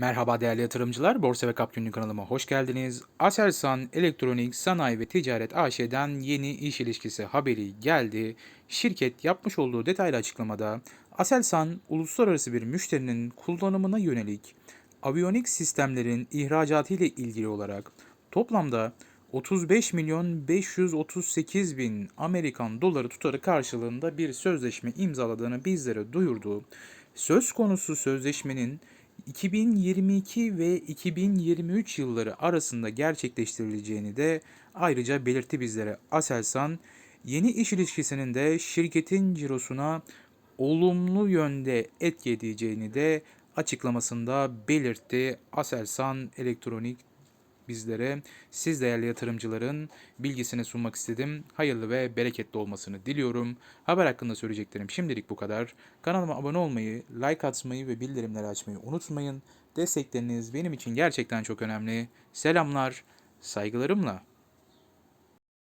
Merhaba değerli yatırımcılar, Borsa ve Kap Günlük kanalıma hoş geldiniz. Aselsan Elektronik Sanayi ve Ticaret AŞ'den yeni iş ilişkisi haberi geldi. Şirket yapmış olduğu detaylı açıklamada Aselsan uluslararası bir müşterinin kullanımına yönelik aviyonik sistemlerin ihracatı ile ilgili olarak toplamda 35 milyon 538 bin Amerikan doları tutarı karşılığında bir sözleşme imzaladığını bizlere duyurdu. Söz konusu sözleşmenin 2022 ve 2023 yılları arasında gerçekleştirileceğini de ayrıca belirtti bizlere. Aselsan yeni iş ilişkisinin de şirketin cirosuna olumlu yönde etki edeceğini de açıklamasında belirtti. Aselsan Elektronik bizlere siz değerli yatırımcıların bilgisini sunmak istedim. Hayırlı ve bereketli olmasını diliyorum. Haber hakkında söyleyeceklerim şimdilik bu kadar. Kanalıma abone olmayı, like atmayı ve bildirimleri açmayı unutmayın. Destekleriniz benim için gerçekten çok önemli. Selamlar, saygılarımla.